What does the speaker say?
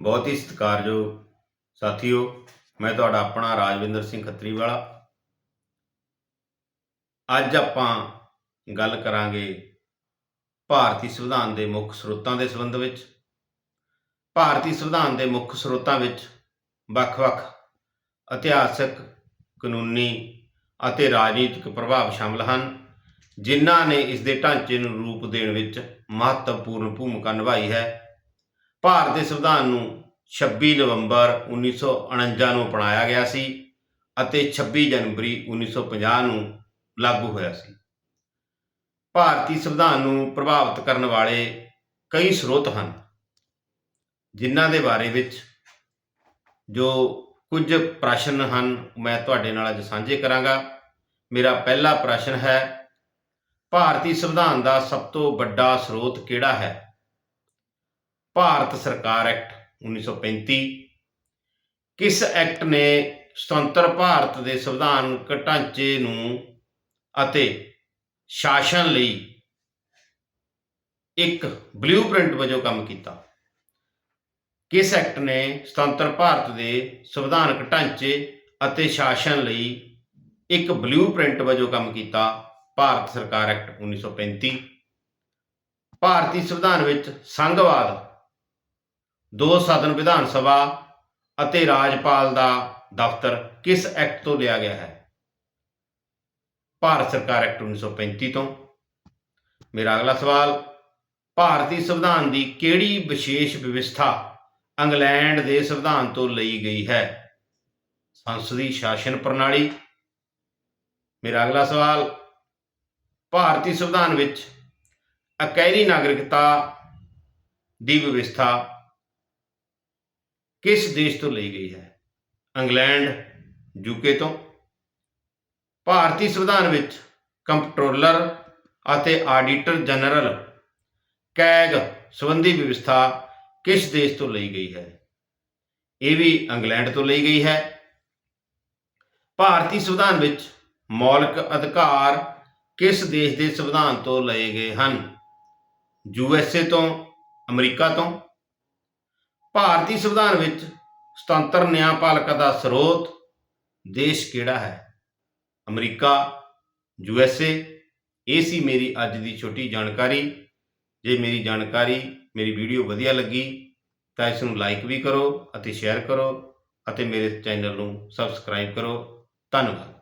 ਬਹੁਤ ਹੀ ਸਤਿਕਾਰਯੋਗ ਸਾਥੀਓ, ਮੈਂ ਤੁਹਾਡਾ ਆਪਣਾ ਰਾਜਵਿੰਦਰ ਸਿੰਘ ਖੱਤਰੀ ਵਾਲਾ ਅੱਜ ਆਪਾਂ ਗੱਲ ਕਰਾਂਗੇ ਭਾਰਤੀ ਸੰਵਿਧਾਨ ਦੇ ਮੁੱਖ ਸਰੋਤਾਂ ਦੇ ਸੰਬੰਧ ਵਿੱਚ। ਭਾਰਤੀ ਸੰਵਿਧਾਨ ਦੇ ਮੁੱਖ ਸਰੋਤਾਂ ਵਿੱਚ ਵੱਖ-ਵੱਖ ਇਤਿਹਾਸਕ, ਕਾਨੂੰਨੀ ਅਤੇ ਰਾਜਨੀਤਿਕ ਪ੍ਰਭਾਵ ਸ਼ਾਮਲ ਹਨ, ਜਿਨ੍ਹਾਂ ਨੇ ਇਸ ਦੇ ਢਾਂਚੇ ਨੂੰ ਰੂਪ ਦੇਣ ਵਿੱਚ ਮਹੱਤਵਪੂਰਨ ਭੂਮਿਕਾ ਨਿਭਾਈ ਹੈ। ਭਾਰਤ ਦੇ ਸੰਵਿਧਾਨ ਨੂੰ 26 ਨਵੰਬਰ 1949 ਨੂੰ ਅਪਣਾਇਆ ਗਿਆ ਸੀ ਅਤੇ 26 ਜਨਵਰੀ 1950 ਨੂੰ ਲਾਗੂ ਹੋਇਆ ਸੀ। ਭਾਰਤੀ ਸੰਵਿਧਾਨ ਨੂੰ ਪ੍ਰਭਾਵਿਤ ਕਰਨ ਵਾਲੇ ਕਈ ਸਰੋਤ ਹਨ, ਜਿਨ੍ਹਾਂ ਦੇ ਬਾਰੇ ਵਿੱਚ ਜੋ ਕੁਝ ਪ੍ਰਸ਼ਨ ਹਨ ਮੈਂ ਤੁਹਾਡੇ ਨਾਲ ਅੱਜ ਸਾਂਝੇ ਕਰਾਂਗਾ। ਮੇਰਾ ਪਹਿਲਾ ਪ੍ਰਸ਼ਨ ਹੈ, ਭਾਰਤੀ ਸੰਵਿਧਾਨ ਦਾ ਸਭ ਤੋਂ ਵੱਡਾ ਸਰੋਤ ਕਿਹੜਾ ਹੈ? ਭਾਰਤ ਸਰਕਾਰ ਐਕਟ 1935 ਕਿਸ ਐਕਟ ਨੇ ਸੁਤੰਤਰ ਭਾਰਤ ਦੇ ਸੰਵਿਧਾਨਕ ਢਾਂਚੇ ਨੂੰ ਅਤੇ ਸ਼ਾਸਨ ਲਈ ਇੱਕ ਬਲੂਪ੍ਰਿੰਟ ਵਜੋਂ ਕੰਮ ਕੀਤਾ? ਕਿਸ ਐਕਟ ਨੇ ਸੁਤੰਤਰ ਭਾਰਤ ਦੇ ਸੰਵਿਧਾਨਕ ਢਾਂਚੇ ਅਤੇ ਸ਼ਾਸਨ ਲਈ ਇੱਕ ਬਲੂਪ੍ਰਿੰਟ ਵਜੋਂ ਕੰਮ ਕੀਤਾ? ਭਾਰਤ ਸਰਕਾਰ ਐਕਟ 1935 ਭਾਰਤੀ ਸੰਵਿਧਾਨ ਵਿੱਚ ਸੰਘਵਾਦ ਦੋ ਸਦਨ ਵਿਧਾਨ ਸਭਾ ਅਤੇ ਰਾਜਪਾਲ ਦਾ ਦਫ਼ਤਰ ਕਿਸ ਐਕਟ ਤੋਂ ਲਿਆ ਗਿਆ ਹੈ? ਭਾਰਤ ਸਰਕਾਰ ਐਕਟ 1935 ਤੋਂ। ਮੇਰਾ ਅਗਲਾ ਸਵਾਲ, ਭਾਰਤੀ ਸੰਵਿਧਾਨ ਦੀ ਕਿਹੜੀ ਵਿਸ਼ੇਸ਼ ਵਿਵਸਥਾ ਇੰਗਲੈਂਡ ਦੇ ਸੰਵਿਧਾਨ ਤੋਂ ਲਈ ਗਈ ਹੈ? ਸੰਸਦੀ ਸ਼ਾਸਨ ਪ੍ਰਣਾਲੀ। ਮੇਰਾ ਅਗਲਾ ਸਵਾਲ, ਭਾਰਤੀ ਸੰਵਿਧਾਨ ਵਿੱਚ ਅਕੈਰੀ ਨਾਗਰਿਕਤਾ ਦੀ ਵਿਵਸਥਾ ਕਿਸ ਦੇਸ਼ ਤੋਂ ਲਈ ਗਈ ਹੈ? ਇੰਗਲੈਂਡ ਯੂਕੇ ਤੋਂ। ਭਾਰਤੀ ਸੰਵਿਧਾਨ ਵਿੱਚ ਕੰਪਟਰੋਲਰ ਅਤੇ ਆਡੀਟਰ ਜਨਰਲ ਕੈਗ ਸੰਬੰਧੀ ਵਿਵਸਥਾ ਕਿਸ ਦੇਸ਼ ਤੋਂ ਲਈ ਗਈ ਹੈ? ਇਹ ਵੀ ਇੰਗਲੈਂਡ ਤੋਂ ਲਈ ਗਈ ਹੈ। ਭਾਰਤੀ ਸੰਵਿਧਾਨ ਵਿੱਚ ਮੌਲਿਕ ਅਧਿਕਾਰ ਕਿਸ ਦੇਸ਼ ਦੇ ਸੰਵਿਧਾਨ ਤੋਂ ਲਏ ਗਏ ਹਨ? ਯੂ ਐਸ ਏ ਤੋਂ, ਅਮਰੀਕਾ ਤੋਂ। ਭਾਰਤੀ ਸੰਵਿਧਾਨ ਵਿੱਚ ਸੁਤੰਤਰ ਨਿਆਂਪਾਲਕਾ ਦਾ ਸਰੋਤ ਦੇਸ਼ ਕਿਹੜਾ ਹੈ? ਅਮਰੀਕਾ, ਯੂ ਐਸ ਏ, ਇਹ ਸੀ ਮੇਰੀ ਅੱਜ ਦੀ ਛੋਟੀ ਜਾਣਕਾਰੀ। ਜੇ ਮੇਰੀ ਜਾਣਕਾਰੀ, ਮੇਰੀ ਵੀਡੀਓ ਵਧੀਆ ਲੱਗੀ, ਤਾਂ ਇਸ ਨੂੰ ਲਾਈਕ ਵੀ ਕਰੋ ਅਤੇ ਸ਼ੇਅਰ ਕਰੋ ਅਤੇ ਮੇਰੇ ਚੈਨਲ ਨੂੰ ਸਬਸਕ੍ਰਾਈਬ ਕਰੋ। ਧੰਨਵਾਦ।